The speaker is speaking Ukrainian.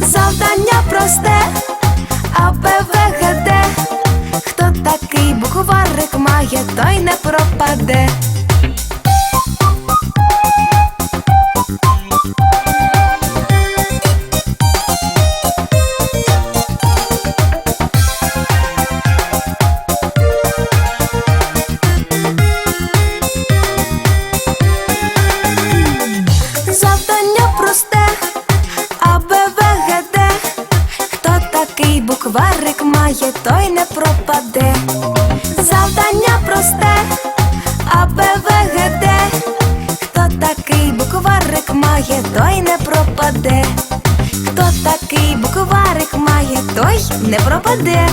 Завдання просте, А, Б, В, Г, Д. Хто такий букварик має, той не пропаде. Такий має, той не пропаде. Завдання просте, А, Б, В, Г, Д. Хто такий букварик має, той не пропаде. Хто такий букварик має, той не пропаде.